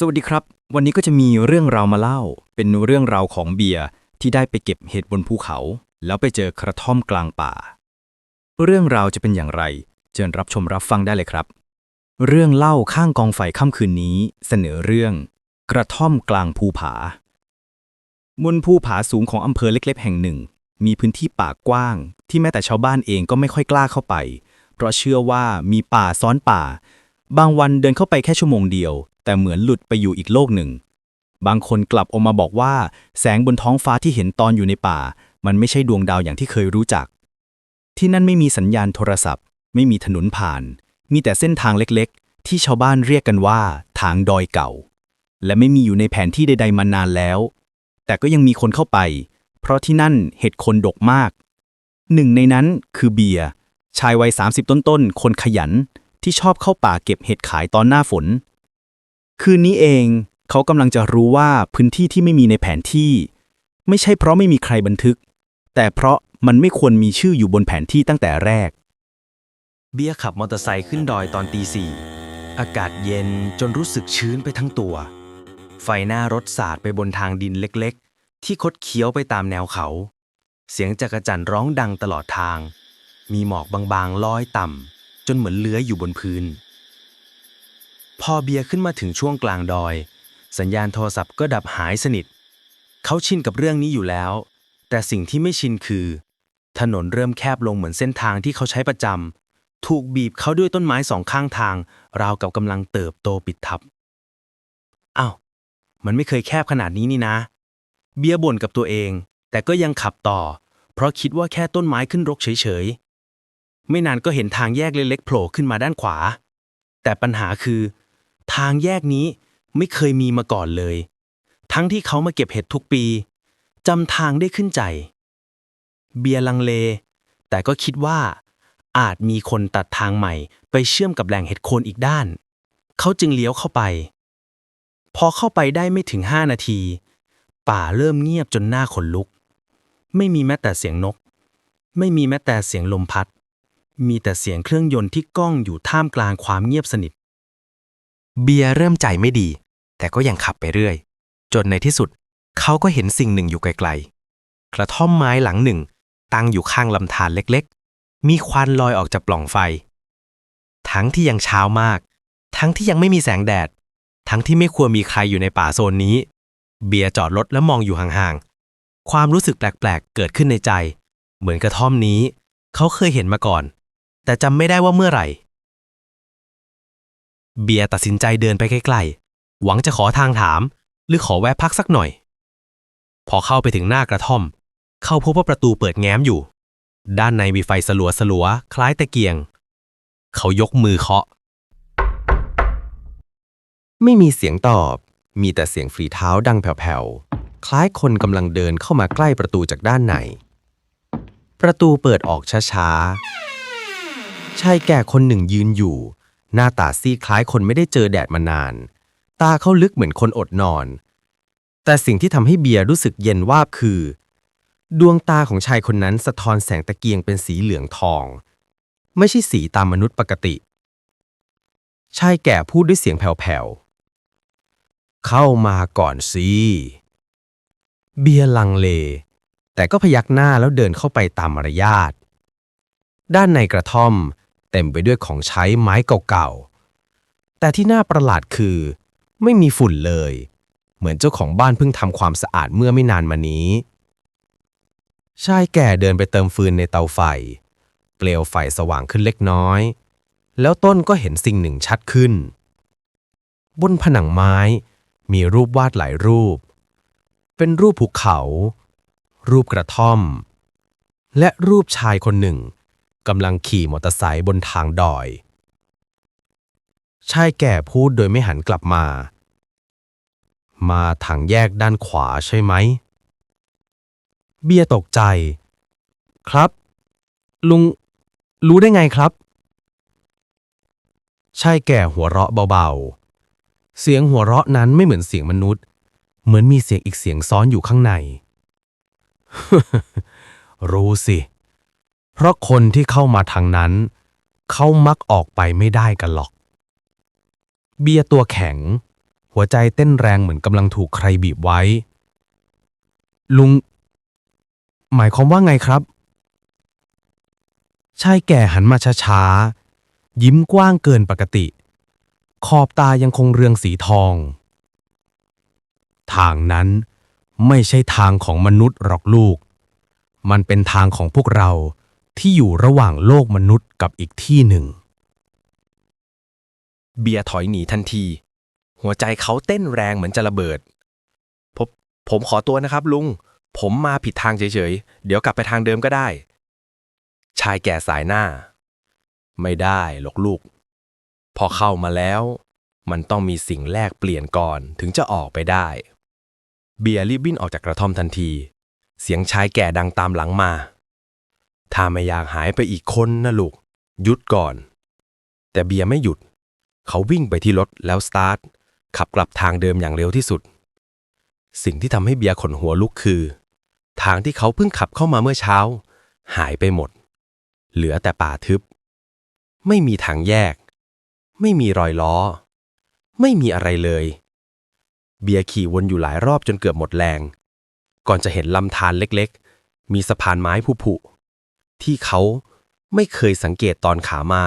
สวัสดีครับ วันนี้ก็จะมีเรื่องราวมาเล่า เป็นเรื่องราวของเบียร์ที่ได้ไปเก็บเห็ดบนภูเขา แล้วไปเจอกระท่อมกลางป่า เรื่องราวจะเป็นอย่างไร เชิญรับชมรับฟังได้เลยครับ เรื่องเล่าข้างกองไฟค่ำคืนนี้ เสนอเรื่อง กระท่อมกลางภูผา บนภูผาสูงของอำเภอเล็ก ๆ แห่งหนึ่ง มีพื้นที่ป่ากว้าง ที่แม้แต่ชาวบ้านเองก็ไม่ค่อยกล้าเข้าไป เพราะเชื่อว่ามีป่าซ้อนป่า บางวันเดินเข้าไปแค่ชั่วโมงเดียว แต่เหมือนหลุดไปอยู่อีกโลกหนึ่ง บางคนกลับออกมาบอกว่า แสงบนท้องฟ้าที่เห็นตอนอยู่ในป่า มันไม่ใช่ดวงดาวอย่างที่เคยรู้จัก ที่นั่นไม่มีสัญญาณโทรศัพท์ ไม่มีถนนผ่าน มีแต่เส้นทางเล็กๆ ที่ชาวบ้านเรียกกันว่า ทางดอยเก่า และไม่มีอยู่ในแผนที่ใด ๆ มานานแล้ว แต่ก็ยังมีคนเข้าไป เพราะที่นั่นเห็ดคนดกมาก หนึ่งในนั้นคือเบียร์ชายวัย 30 ต้นๆ คนขยันที่ชอบเข้าป่าเก็บเห็ดขายตอนหน้าฝน คืนนี้เองเขากำลังจะรู้ว่าพื้นที่ที่ไม่มีในแผนที่ ไม่ใช่เพราะไม่มีใครบันทึก แต่เพราะมันไม่ควรมีชื่ออยู่บนแผนที่ตั้งแต่แรก เบียร์ขับมอเตอร์ไซค์ขึ้นดอยตอนตีสี่อากาศเย็นจนรู้สึกชื้นไปทั้งตัว ไฟหน้ารถสาดไปบนทางดินเล็กๆ ที่คดเคี้ยวไปตามแนวเขา เสียงจักรจั่นร้องดังตลอดทาง มีหมอกบางๆลอยต่ำจนเหมือนเลื้อยอยู่บนพื้น พอเบียร์ขึ้นมาถึงช่วงกลางดอย สัญญาณโทรศัพท์ก็ดับหายสนิท เขาชินกับเรื่องนี้อยู่แล้ว แต่สิ่งที่ไม่ชินคือ ถนนเริ่มแคบลงเหมือนเส้นทางที่เขาใช้ประจำถูกบีบเขาด้วยต้นไม้สองข้างทาง ราวกับกำลังเติบโตปิดทับอ้าวมันไม่เคยแคบขนาดนี้นี่นะ เบียร์บ่นกับตัวเอง แต่ก็ยังขับต่อ เพราะคิดว่าแค่ต้นไม้ขึ้นรกเฉยๆไม่นานก็เห็นทางแยกเล็กๆโผล่ขึ้นมาด้านขวา แต่ปัญหาคือ ทางแยกนี้ไม่เคยมีมาก่อนเลย ทั้งที่เขามาเก็บเห็ดทุกปีจำทางได้ขึ้นใจ เบียร์ลังเล แต่ก็คิดว่า อาจมีคนตัดทางใหม่ไปเชื่อมกับแหล่งเห็ดโคนอีกด้าน เขาจึงเลี้ยวเข้าไป พอเข้าไปได้ไม่ถึงห้านาที ป่าเริ่มเงียบจนหน้าขนลุก ไม่มีแม้แต่เสียงนก ไม่มีแม้แต่เสียงลมพัด มีแต่เสียงเครื่องยนต์ที่ก้องอยู่ท่ามกลางความเงียบสนิท เบียร์เริ่มใจไม่ดี แต่ก็ยังขับไปเรื่อย จนในที่สุด เขาก็เห็นสิ่งหนึ่งอยู่ไกลๆ กระท่อมไม้หลังหนึ่ง ตั้งอยู่ข้างลำธารเล็กๆ มีควันลอยออกจากปล่องไฟ ทั้งที่ยังเช้ามาก ทั้งที่ยังไม่มีแสงแดด ทั้งที่ไม่ควรมีใครอยู่ในป่าโซนนี้ เบียร์จอดรถแล้วมองอยู่ห่างๆ ความรู้สึกแปลกๆ เกิดขึ้นในใจ เหมือนกระท่อมนี้ เขาเคยเห็นมาก่อน แต่จำไม่ได้ว่าเมื่อไหร่ เบียร์ตัดสินใจเดินไปใกล้ๆ หวังจะขอทางถาม หรือขอแวะพักสักหน่อย พอเข้าไปถึงหน้ากระท่อม เขาพบว่าประตูเปิดแง้มอยู่ ด้านในมีไฟสลัวสลัวๆคล้ายตะเกียง เขายกมือเคาะ ไม่มีเสียงตอบ มีแต่เสียงฝีเท้าดังแผ่วๆ คล้ายคนกำลังเดินเข้ามาใกล้ประตูจากด้านใน ประตูเปิดออกช้าๆชายแก่คนหนึ่งยืนอยู่ หน้าตาซีคล้ายคนไม่ได้เจอแดดมานาน ตาเขาลึกเหมือนคนอดนอน แต่สิ่งที่ทำให้เบียร์รู้สึกเย็นวาบคือ ดวงตาของชายคนนั้นสะท้อนแสงตะเกียงเป็นสีเหลืองทอง ไม่ใช่สีตามมนุษย์ปกติ ชายแก่พูดด้วยเสียงแผ่วๆ เข้ามาก่อนสิ เบียร์ลังเล แต่ก็พยักหน้าแล้วเดินเข้าไปตามมารยาท ด้านในกระท่อม เต็มไปด้วยของใช้ไม้เก่าๆ แต่ที่น่าประหลาดคือ ไม่มีฝุ่นเลย เหมือนเจ้าของบ้านเพิ่งทำความสะอาดเมื่อไม่นานมานี้ ชายแก่เดินไปเติมฟืนในเตาไฟ เปลวไฟสว่างขึ้นเล็กน้อย แล้วต้นก็เห็นสิ่งหนึ่งชัดขึ้น บนผนังไม้มีรูปวาดหลายรูป เป็นรูปภูเขา รูปกระท่อม และรูปชายคนหนึ่ง กำลังขี่มอเตอร์ไซค์บนทางดอย ชายแก่พูดโดยไม่หันกลับมา มาทางแยกด้านขวาใช่ไหม เบียตกใจ ครับ ลุง รู้ได้ไงครับ ชายแก่หัวเราะเบาๆ เสียงหัวเราะนั้นไม่เหมือนเสียงมนุษย์ เหมือนมีเสียงอีกเสียงซ้อนอยู่ข้างใน รู้สิเเพราะคนที่เข้ามาทางนั้น เขามักออกไปไม่ได้กันหรอก เบียร์ตัวแข็ง หัวใจเต้นแรงเหมือนกำลังถูกใครบีบไว้ ลุง หมายความว่าไงครับ ชายแก่หันมาช้าๆ ยิ้มกว้างเกินปกติ ขอบตายังคงเรืองสีทอง ทางนั้นไม่ใช่ทางของมนุษย์หรอกลูก มันเป็นทางของพวกเรา ที่อยู่ระหว่างโลกมนุษย์กับอีกที่หนึ่ง เบียร์ถอยหนีทันที หัวใจเขาเต้นแรงเหมือนจะระเบิดผมผมขอตัวนะครับลุง ผมมาผิดทางเฉยๆ เดี๋ยวกลับไปทางเดิมก็ได้ ชายแก่สายหน้า ไม่ได้หรอกลูก พอเข้ามาแล้ว มันต้องมีสิ่งแลกเปลี่ยนก่อนถึงจะออกไปได้ เบียร์รีบวิ่งออกจากกระท่อมทันที เสียงชายแก่ดังตามหลังมา ถ้าไม่อยากหายไปอีกคนนะลูก หยุดก่อน แต่เบียร์ไม่หยุด เขาวิ่งไปที่รถแล้วสตาร์ท ขับกลับทางเดิมอย่างเร็วที่สุด สิ่งที่ทำให้เบียร์ขนหัวลุกคือ ทางที่เขาเพิ่งขับเข้ามาเมื่อเช้า หายไปหมด เหลือแต่ป่าทึบ ไม่มีทางแยก ไม่มีรอยล้อ ไม่มีอะไรเลย เบียร์ขี่วนอยู่หลายรอบจนเกือบหมดแรง ก่อนจะเห็นลำธารเล็กๆ มีสะพานไม้ผุๆ ที่เขาไม่เคยสังเกตตอนขามา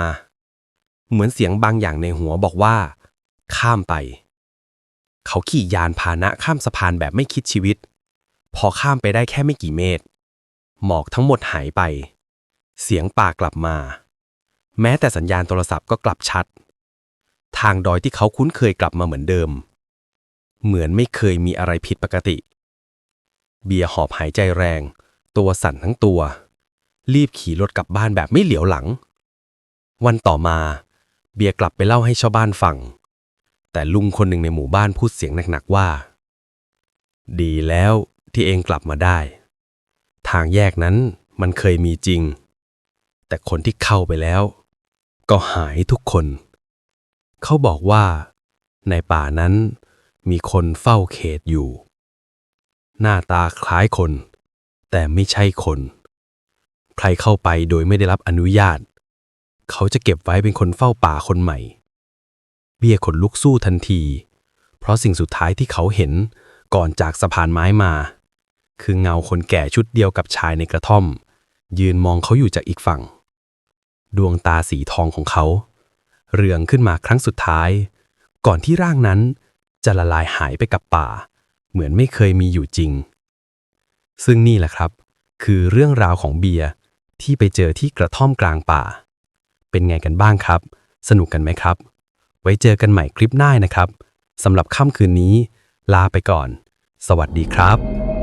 เหมือนเสียงบางอย่างในหัวบอกว่า ข้ามไป เขาขี่ยานพาหนะข้ามสะพานแบบไม่คิดชีวิต พอข้ามไปได้แค่ไม่กี่เมตร หมอกทั้งหมดหายไป เสียงป่ากลับมา แม้แต่สัญญาณโทรศัพท์ก็กลับชัด ทางดอยที่เขาคุ้นเคยกลับมาเหมือนเดิม เหมือนไม่เคยมีอะไรผิดปกติ เบียร์หอบหายใจแรง ตัวสั่นทั้งตัว รีบขี่รถกลับบ้านแบบไม่เหลียวหลัง วันต่อมา เบียร์กลับไปเล่าให้ชาวบ้านฟัง แต่ลุงคนหนึ่งในหมู่บ้านพูดเสียงหนักๆว่า ดีแล้วที่เองกลับมาได้ ทางแยกนั้นมันเคยมีจริง แต่คนที่เข้าไปแล้ว ก็หายทุกคน เขาบอกว่า ในป่านั้นมีคนเฝ้าเขตอยู่ หน้าตาคล้ายคน แต่ไม่ใช่คน ใครเข้าไปโดยไม่ได้รับอนุญาต เขาจะเก็บไว้เป็นคนเฝ้าป่าคนใหม่ เบี้ยขนลุกสู้ทันที เพราะสิ่งสุดท้ายที่เขาเห็นก่อนจากสะพานไม้มา คือเงาคนแก่ชุดเดียวกับชายในกระท่อม ยืนมองเขาอยู่จากอีกฝั่ง ดวงตาสีทองของเขา เรืองขึ้นมาครั้งสุดท้าย ก่อนที่ร่างนั้นจะละลายหายไปกับป่า เหมือนไม่เคยมีอยู่จริง ซึ่งนี่แหละครับ คือเรื่องราวของเบียร์ ที่ไปเจอที่กระท่อมกลางป่า เป็นไงกันบ้างครับ สนุกกันไหมครับ ไว้เจอกันใหม่คลิปหน้านะครับสำหรับค่ำคืนนี้ ลาไปก่อน สวัสดีครับ